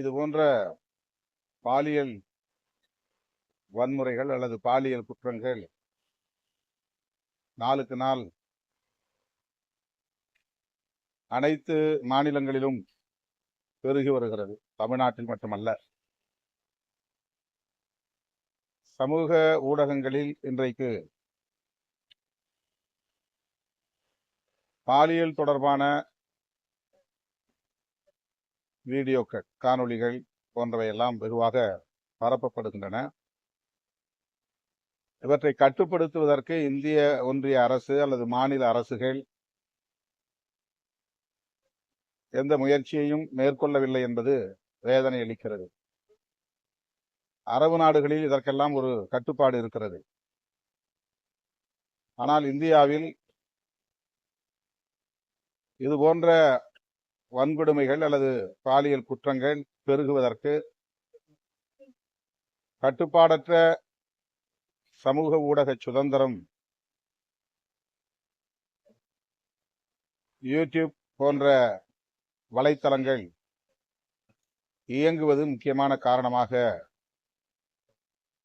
இது போன்ற பாலியல் வன்முறைகள் அல்லது பாலியல் குற்றங்கள் நாளுக்கு நாள் அனைத்து மாநிலங்களிலும் பெருகி வருகிறது. தமிழ்நாட்டில் மட்டுமல்ல. சமூக ஊடகங்களில் இன்றைக்கு பாலியல் தொடர்பான வீடியோக்கள் காணொளிகள் போன்றவையெல்லாம் வெகுவாக பரப்பப்படுகின்றன. இவற்றை கட்டுப்படுத்துவதற்கு இந்திய ஒன்றிய அரசு அல்லது மாநில அரசுகள் எந்த முயற்சியையும் மேற்கொள்ளவில்லை என்பது வேதனை அளிக்கிறது. அரபு நாடுகளில் இதற்கெல்லாம் ஒரு கட்டுப்பாடு இருக்கிறது. ஆனால் இந்தியாவில் இது போன்ற வன்கொடுமைகள் அல்லது பாலியல் குற்றங்கள் பெருகுவதற்கு கட்டுப்பாடற்ற சமூக ஊடக சுதந்திரம் யூடியூப் போன்ற வலைத்தளங்கள் இயங்குவது முக்கியமான காரணமாக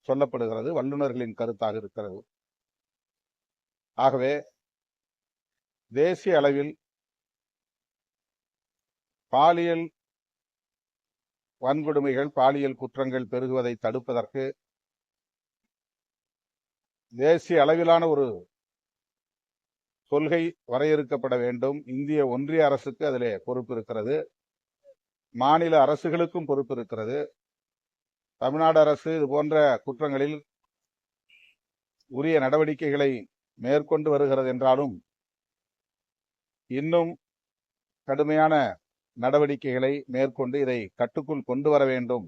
சொல்லப்படுகிறது வல்லுநர்களின் கருத்தாக இருக்கிறது. ஆகவே தேசிய அளவில் பாலியல் வன்கொடுமைகள் பாலியல் குற்றங்கள் பெருகுவதை தடுப்பதற்கு தேசிய அளவிலான ஒரு கொள்கை வரையறுக்கப்பட வேண்டும். இந்திய ஒன்றிய அரசுக்கு அதிலே பொறுப்பு இருக்கிறது. மாநில அரசுகளுக்கும் பொறுப்பு இருக்கிறது. தமிழ்நாடு அரசு இது போன்ற குற்றங்களில் உரிய நடவடிக்கைகளை மேற்கொண்டு வருகிறது என்றாலும் இன்னும் கடுமையான நடவடிக்கைகளை மேற்கொண்டு இதை கட்டுக்குள் கொண்டு வர வேண்டும்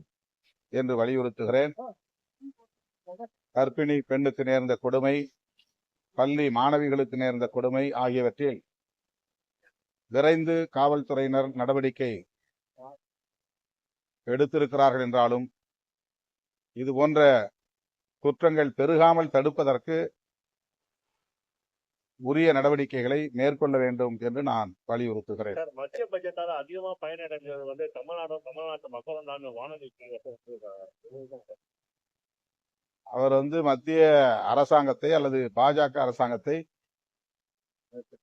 என்று வலியுறுத்துகிறேன். கர்ப்பிணி பெண்ணுக்கு நேர்ந்த கொடுமை பள்ளி மாணவிகளுக்கு நேர்ந்த கொடுமை ஆகியவற்றில் விரைந்து காவல்துறையினர் நடவடிக்கை எடுத்திருக்கிறார்கள் என்றாலும் இது போன்ற குற்றங்கள் பெருகாமல் தடுப்பதற்கு உரிய நடவடிக்கைகளை மேற்கொள்ள வேண்டும் என்று நான் வலியுறுத்துகிறேன். மத்திய பட்ஜெட்டால அதிகமா பயனடைஞ்சது வந்து தமிழ்நாடும் தமிழ்நாட்டு மக்களும் தான் வானொலி அவர் வந்து மத்திய அரசாங்கத்தை அல்லது பாஜக அரசாங்கத்தை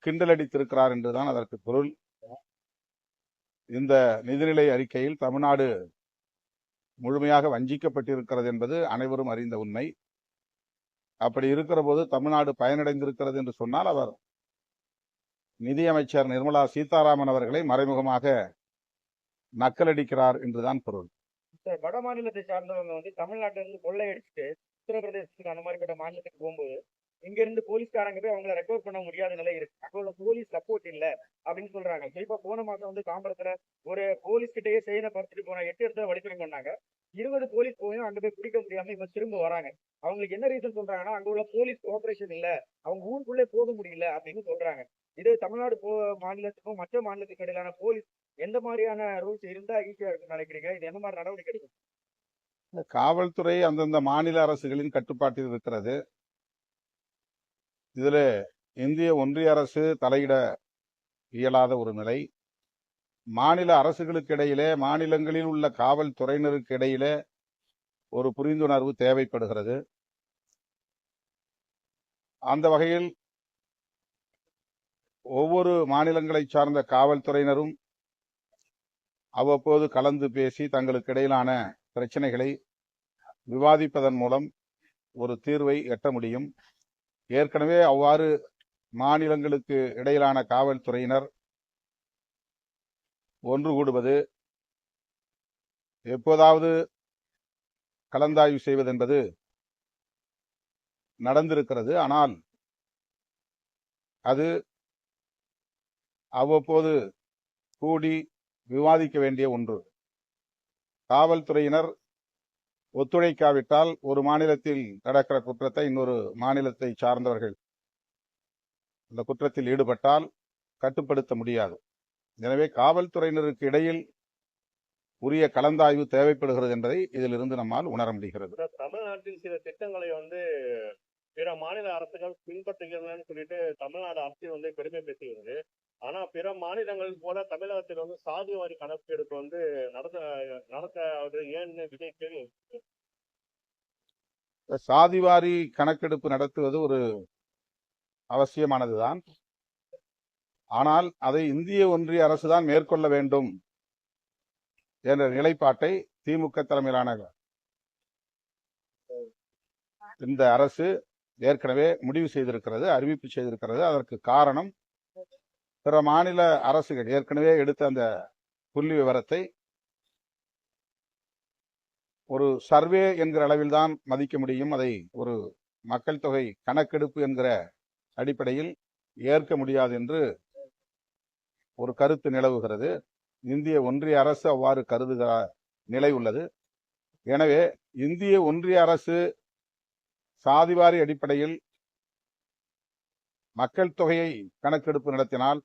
கிண்டலடித்திருக்கிறார் என்றுதான் அதற்கு பொருள். இந்த நிதிநிலை அறிக்கையில் தமிழ்நாடு முழுமையாக வஞ்சிக்கப்பட்டிருக்கிறது என்பது அனைவரும் அறிந்த உண்மை. அப்படி இருக்கிற போது தமிழ்நாடு பயனடைந்திருக்கிறது என்று சொன்னால் அவர் நிதியமைச்சர் நிர்மலா சீதாராமன் அவர்களை மறைமுகமாக நக்கலடிக்கிறார் என்றுதான் பொருள். வட மாநிலத்தை சார்ந்தவங்க வந்து தமிழ்நாட்டிலிருந்து கொள்ளையடிச்சுட்டு உத்தரப்பிரதேசத்துக்கு அந்த மாதிரிப்பட்ட மாநிலத்துக்கு போகும்போது இங்க இருந்து போலீஸ்காரங்க போய் அவங்கள ரெக்கவர் பண்ண முடியாத நிலை இருக்கு. அப்போ போலீஸ் சப்போர்ட் இல்ல அப்படின்னு சொல்றாங்க. குறிப்பா போன மாசம் வந்து தாம்பரத்துல ஒரு போலீஸ் கிட்டயே செயலை பறிச்சுட்டு போன எட்டு இடத்துல வழித்துறை பண்ணாங்க. இருபது போலீஸ் போயும் அங்க போய் பிடிக்க முடியாம இப்ப திரும்ப வராங்க. அவங்களுக்கு என்ன ரீசன் சொல்றாங்கன்னா அங்க உள்ள போலீஸ் கோஆபரேஷன் இல்ல. அவங்க ஊருக்குள்ளே போக முடியல அப்படின்னு சொல்றாங்க. இது தமிழ்நாடு போ மாநிலத்துக்கும் மற்ற மாநிலத்துக்கு இடையிலான போலீஸ் எந்த மாதிரியான ரூல்ஸ் இருந்தா ஈஸியா இருக்குன்னு நினைக்கிறீங்க? இது என்ன மாதிரி நடவடிக்கை எடுக்கும்? இந்த காவல்துறை அந்தந்த மாநில அரசுகளின் கட்டுப்பாட்டில் இருக்கிறது. இதில் இந்திய ஒன்றிய அரசு தலையிட இயலாத ஒரு நிலை. மாநில அரசுகளுக்கு இடையிலே மாநிலங்களில் உள்ள காவல்துறையினருக்கு இடையிலே ஒரு புரிந்துணர்வு தேவைப்படுகிறது. அந்த வகையில் ஒவ்வொரு மாநிலங்களை சார்ந்த காவல்துறையினரும் அவ்வப்போது கலந்து பேசி தங்களுக்கு இடையிலான பிரச்சனைகளை விவாதிப்பதன் மூலம் ஒரு தீர்வை எட்ட முடியும். ஏற்கனவே அவ்வாறு மாநிலங்களுக்கு இடையிலான காவல்துறையினர் ஒன்று கூடுவது எப்போதாவது கலந்தாய்வு செய்வது என்பது நடந்திருக்கிறது. ஆனால் அது அவ்வப்போது கூடி விவாதிக்க வேண்டிய ஒன்று. காவல்துறையினர் ஒத்துழைக்காவிட்டால் ஒரு மாநிலத்தில் நடக்கிற குற்றத்தை இன்னொரு மாநிலத்தை சார்ந்தவர்கள் அந்த குற்றத்தில் ஈடுபட்டால் கட்டுப்படுத்த முடியாது. எனவே காவல்துறையினருக்கு இடையில் உரிய கலந்தாய்வு தேவைப்படுகிறது என்பதை இதிலிருந்து நம்மால் உணர முடிகிறது. தமிழ்நாட்டின் சில திட்டங்களை வந்து பிற மாநில அரசுகள் பின்பற்றுகிறதுன்னு சொல்லிட்டு தமிழ்நாடு அரசு வந்து பெருமை பேசுகிறது. ஆனா பிற மாநிலங்கள் போல தமிழகத்தில் வந்து சாதிவாரி கணக்கெடுப்பு வந்து நடத்த நடத்த ஏன்னு விஜய் கேள்வி சாதிவாரி கணக்கெடுப்பு நடத்துவது ஒரு அவசியமானதுதான். ஆனால் அதை இந்திய ஒன்றிய அரசு தான் மேற்கொள்ள வேண்டும் என்ற நிலைப்பாட்டை திமுக தலைமையிலான இந்த அரசு ஏற்கனவே முடிவு செய்திருக்கிறது அறிவிப்பு செய்திருக்கிறது. அதற்கு காரணம் பிற மாநில அரசுகள் ஏற்கனவே எடுத்த அந்த புள்ளி விவரத்தை ஒரு சர்வே என்கிற அளவில் தான் மதிக்க முடியும். அதை ஒரு மக்கள் தொகை கணக்கெடுப்பு என்கிற அடிப்படையில் ஏற்க முடியாது என்று ஒரு கருத்து நிலவுகிறது. இந்திய ஒன்றிய அரசு அவ்வாறு கருதுகிற நிலை உள்ளது. எனவே இந்திய ஒன்றிய அரசு சாதிவாரி அடிப்படையில் மக்கள் தொகையை கணக்கெடுப்பு நடத்தினால்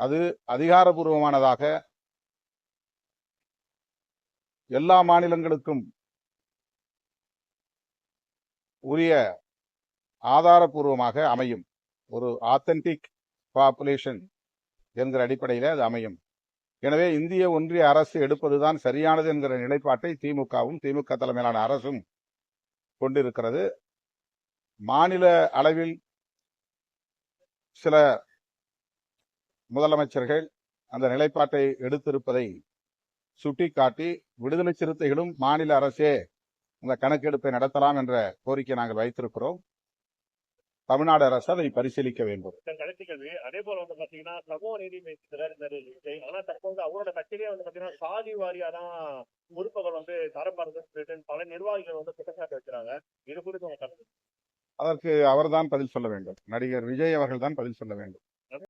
அது அதிகாரபூர்வமானதாக எல்லா மாநிலங்களுக்கும் உரிய ஆதாரபூர்வமாக அமையும். ஒரு ஆத்தென்டிக் பாப்புலேஷன் என்கிற அடிப்படையில் அது அமையும். எனவே இந்திய ஒன்றிய அரசு எடுப்பதுதான் சரியானது என்கிற நிலைப்பாட்டை திமுகவும் திமுக தலைமையிலான அரசும் கொண்டிருக்கிறது. மாநில அளவில் சில முதலமைச்சர்கள் அந்த நிலைப்பாட்டை எடுத்திருப்பதை சுட்டிக்காட்டி விடுதலை சிறுத்தைகளும் மாநில அரசே இந்த கணக்கெடுப்பை நடத்தலாம் என்ற கோரிக்கை நாங்கள் வைத்திருக்கிறோம். தமிழ்நாடு அரசு அதை பரிசீலிக்க வேண்டும். அதே போல வந்து பாத்தீங்கன்னா சமூக நீதி ஆனா தற்போது அவரோட கட்சியிலே வந்து பாத்தீங்கன்னா சாதி வாரியா தான் பொறுப்புகள் வந்து தரப்படுறதுன்னு சொல்லிட்டு பல நிர்வாகிகள் வந்து குற்றச்சாட்டு வைக்கிறாங்க. இது குறித்து அதற்கு அவர்தான் பதில் சொல்ல வேண்டும். நடிகர் விஜய் அவர்கள் தான் பதில் சொல்ல வேண்டும்.